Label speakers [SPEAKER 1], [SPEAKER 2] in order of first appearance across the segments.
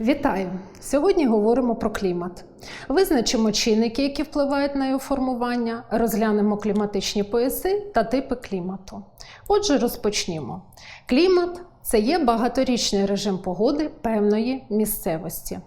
[SPEAKER 1] Вітаю! Сьогодні говоримо про клімат. Визначимо чинники, які впливають на його формування, розглянемо кліматичні пояси та типи клімату. Отже, розпочнімо. Клімат це є багаторічний режим погоди певної місцевості.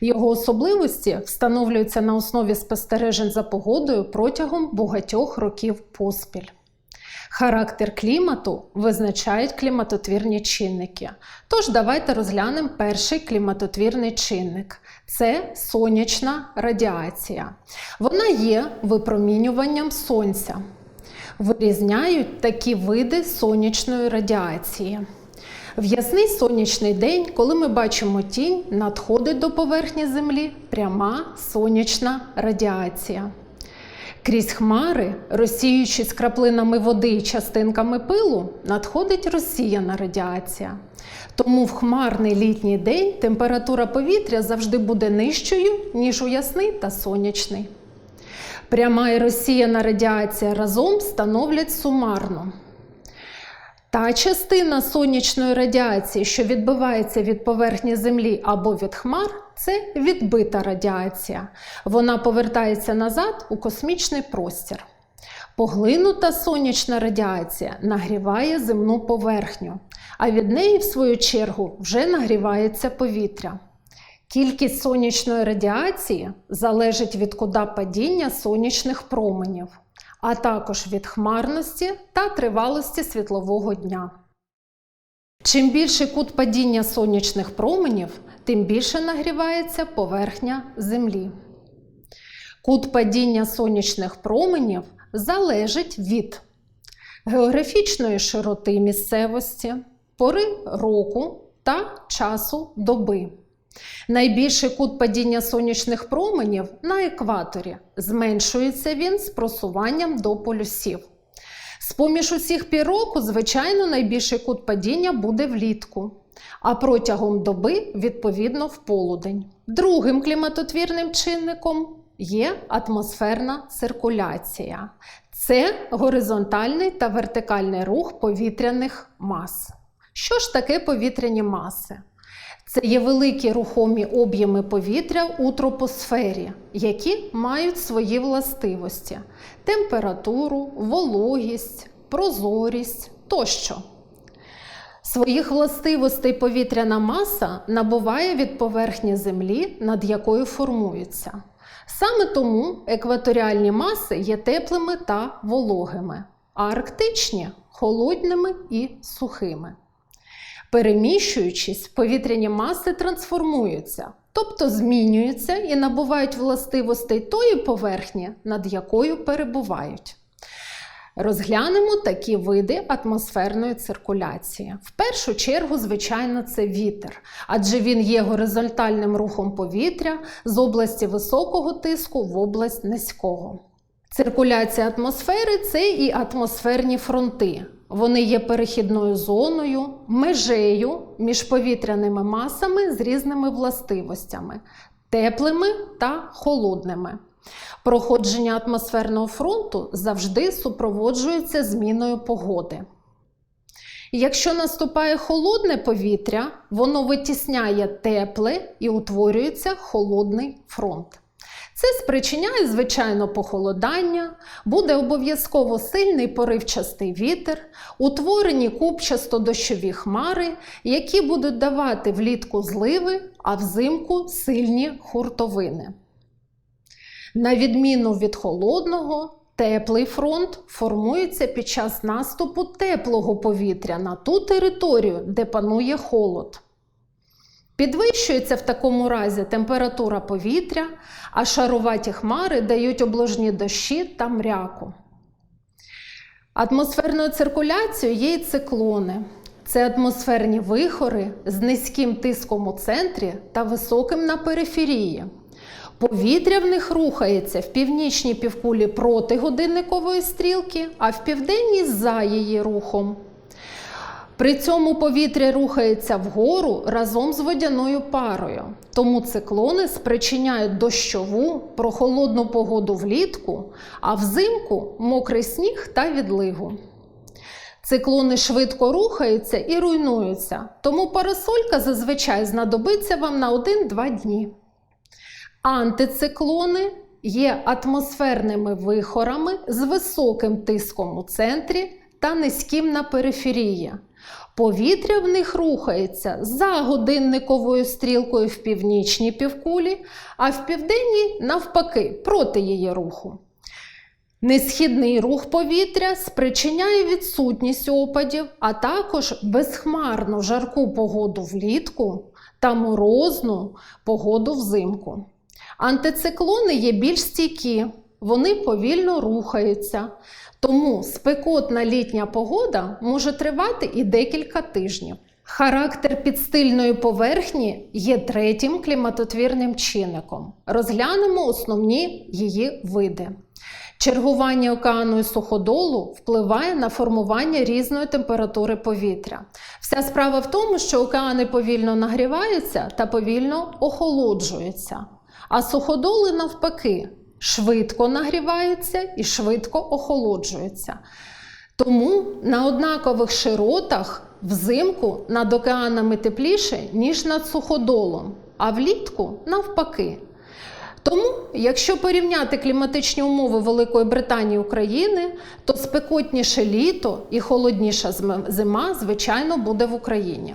[SPEAKER 1] Його особливості встановлюються на основі спостережень за погодою протягом багатьох років поспіль. Характер клімату визначають кліматотвірні чинники. Тож давайте розглянемо перший кліматотвірний чинник це сонячна радіація. Вона є випромінюванням сонця. Вирізняють такі види сонячної радіації. В ясний сонячний день, коли ми бачимо тінь, надходить до поверхні Землі пряма сонячна радіація. Крізь хмари, розсіюючись краплинами води і частинками пилу, надходить розсіяна радіація. Тому в хмарний літній день температура повітря завжди буде нижчою, ніж у ясний та сонячний. Пряма і розсіяна радіація разом становлять сумарно. Та частина сонячної радіації, що відбивається від поверхні Землі або від хмар, це відбита радіація. Вона повертається назад у космічний простір. Поглинута сонячна радіація нагріває земну поверхню, а від неї, в свою чергу, вже нагрівається повітря. Кількість сонячної радіації залежить від куда падіння сонячних променів а також від хмарності та тривалості світлового дня. Чим більший кут падіння сонячних променів, тим більше нагрівається поверхня Землі. Кут падіння сонячних променів залежить від географічної широти місцевості, пори року та часу доби. Найбільший кут падіння сонячних променів на екваторі. Зменшується він з просуванням до полюсів. З-поміж усіх пір року, звичайно, найбільший кут падіння буде влітку, а протягом доби, відповідно, в полудень. Другим кліматотвірним чинником є атмосферна циркуляція. Це горизонтальний та вертикальний рух повітряних мас. Що ж таке повітряні маси? Це є великі рухомі об'єми повітря у тропосфері, які мають свої властивості: температуру, вологість, прозорість тощо. Своїх властивостей повітряна маса набуває від поверхні Землі, над якою формується. Саме тому екваторіальні маси є теплими та вологими, а арктичні холодними і сухими. Переміщуючись, повітряні маси трансформуються, тобто змінюються і набувають властивостей тої поверхні, над якою перебувають. Розглянемо такі види атмосферної циркуляції. В першу чергу, звичайно, це вітер, адже він є горизонтальним рухом повітря з області високого тиску в область низького. Циркуляція атмосфери це і атмосферні фронти. Вони є перехідною зоною, межею між повітряними масами з різними властивостями теплими та холодними. Проходження атмосферного фронту завжди супроводжується зміною погоди. Якщо наступає холодне повітря, воно витісняє тепле і утворюється холодний фронт. Це спричиняє, звичайно, похолодання, буде обов'язково сильний поривчастий вітер, утворені купчасто дощові хмари, які будуть давати влітку зливи, а взимку сильні хуртовини. На відміну від холодного, теплий фронт формується під час наступу теплого повітря на ту територію, де панує холод. Підвищується в такому разі температура повітря, а шаруваті хмари дають обложні дощі та мряку. Атмосферною циркуляцією є й циклони. Це атмосферні вихори з низьким тиском у центрі та високим на периферії. Повітря в них рухається в північній півкулі проти годинникової стрілки, а в південній за її рухом. При цьому повітря рухається вгору разом з водяною парою, тому циклони спричиняють дощову прохолодну погоду влітку, а взимку мокрий сніг та відливу. Циклони швидко рухаються і руйнуються, тому парасолька зазвичай знадобиться вам на 1-2 дні. Антициклони є атмосферними вихорами з високим тиском у центрі та низьким на периферії. Повітря в них рухається за годинниковою стрілкою в північній півкулі, а в південній навпаки проти її руху. Несхідний рух повітря спричиняє відсутність опадів, а також безхмарну жарку погоду влітку та морозну погоду взимку. Антициклони є більш стійкі, вони повільно рухаються, тому спекотна літня погода може тривати і декілька тижнів. Характер підстильної поверхні є третім кліматотвірним чинником. Розглянемо основні її види. Чергування океану і суходолу впливає на формування різної температури повітря. Вся справа в тому, що океани повільно нагріваються та повільно охолоджуються, а суходоли навпаки швидко нагріваються і швидко охолоджуються. Тому на однакових широтах взимку над океанами тепліше, ніж над суходолом, а влітку навпаки. Тому, якщо порівняти кліматичні умови Великої Британії і України, то спекотніше літо і холодніша зима, звичайно, буде в Україні.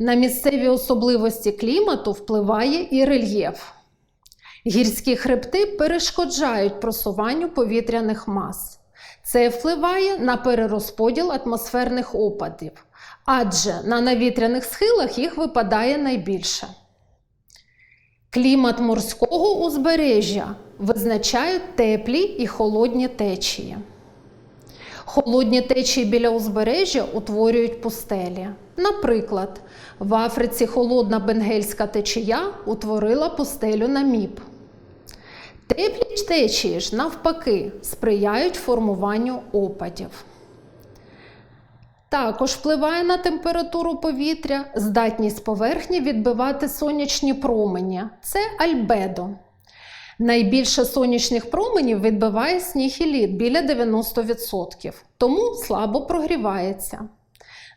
[SPEAKER 1] На місцеві особливості клімату впливає і рельєф. Гірські хребти перешкоджають просуванню повітряних мас. Це впливає на перерозподіл атмосферних опадів, адже на навітряних схилах їх випадає найбільше. Клімат морського узбережжя визначають теплі і холодні течії. Холодні течії біля узбережжя утворюють пустелі. Наприклад, в Африці холодна бенгельська течія утворила пустелю Наміб. Теплі течії ж, навпаки, сприяють формуванню опадів. Також впливає на температуру повітря, здатність поверхні відбивати сонячні промені. Це альбедо. Найбільше сонячних променів відбиває сніг і лід біля 90%, тому слабо прогрівається.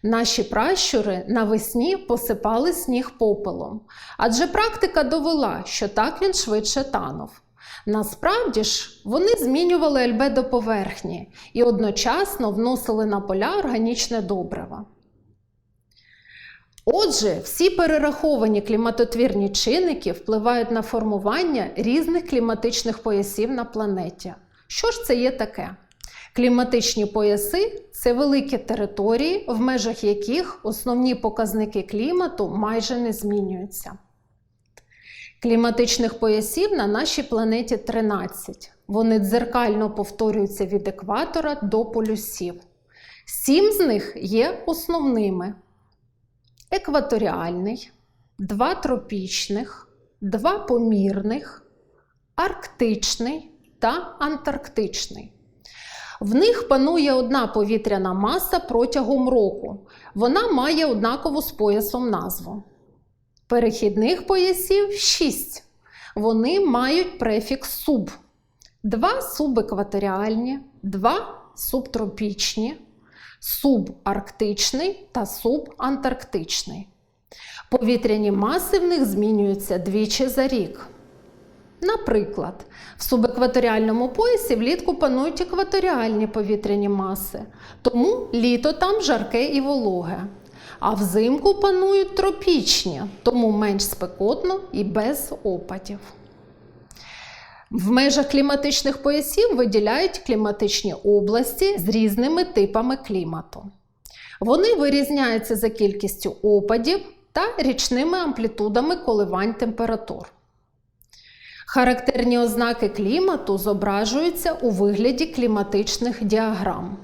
[SPEAKER 1] Наші пращури навесні посипали сніг попелом, адже практика довела, що так він швидше танув. Насправді ж, вони змінювали альбедо поверхні і одночасно вносили на поля органічне добриво. Отже, всі перераховані кліматотвірні чинники впливають на формування різних кліматичних поясів на планеті. Що ж це є таке? Кліматичні пояси це великі території, в межах яких основні показники клімату майже не змінюються. Кліматичних поясів на нашій планеті 13. Вони дзеркально повторюються від екватора до полюсів. Сім з них є основними: екваторіальний, два тропічних, два помірних, арктичний та антарктичний. В них панує одна повітряна маса протягом року. Вона має однакову з поясом назву. Перехідних поясів 6. Вони мають префікс суб. Два субекваторіальні, два субтропічні, субарктичний та субантарктичний. Повітряні маси в них змінюються двічі за рік. Наприклад, в субекваторіальному поясі влітку панують екваторіальні повітряні маси, тому літо там жарке і вологе. А взимку панують тропічні, тому менш спекотно і без опадів. В межах кліматичних поясів виділяють кліматичні області з різними типами клімату. Вони вирізняються за кількістю опадів та річними амплітудами коливань температур. Характерні ознаки клімату зображуються у вигляді кліматичних діаграм.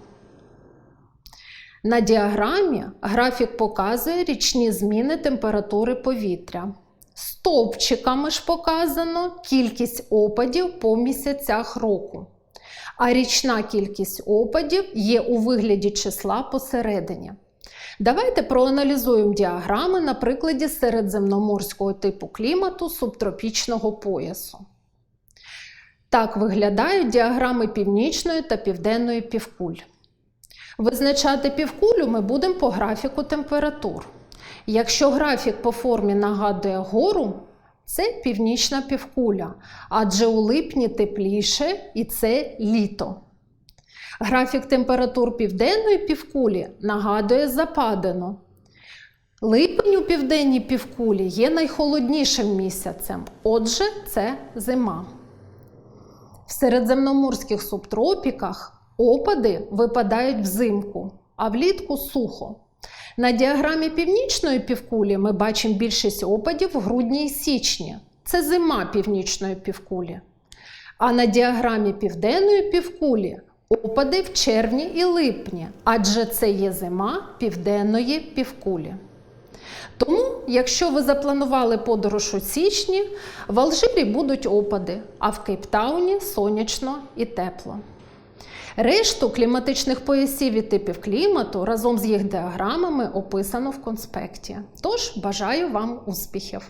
[SPEAKER 1] На діаграмі графік показує річні зміни температури повітря. Стовпчиками ж показано кількість опадів по місяцях року. А річна кількість опадів є у вигляді числа посередині. Давайте проаналізуємо діаграми на прикладі середземноморського типу клімату субтропічного поясу. Так виглядають діаграми північної та південної півкуль. Визначати півкулю ми будемо по графіку температур. Якщо графік по формі нагадує гору, це північна півкуля, адже у липні тепліше і це літо. Графік температур південної півкулі нагадує западину. Липень у південній півкулі є найхолоднішим місяцем, отже, це зима. В середземноморських субтропіках опади випадають взимку, а влітку сухо. На діаграмі північної півкулі ми бачимо більшість опадів в грудні і січні. Це зима північної півкулі. А на діаграмі південної півкулі опади в червні і липні, адже це є зима південної півкулі. Тому, якщо ви запланували подорож у січні, в Алжирі будуть опади, а в Кейптауні сонячно і тепло. Решту кліматичних поясів і типів клімату разом з їх діаграмами описано в конспекті. Тож бажаю вам успіхів!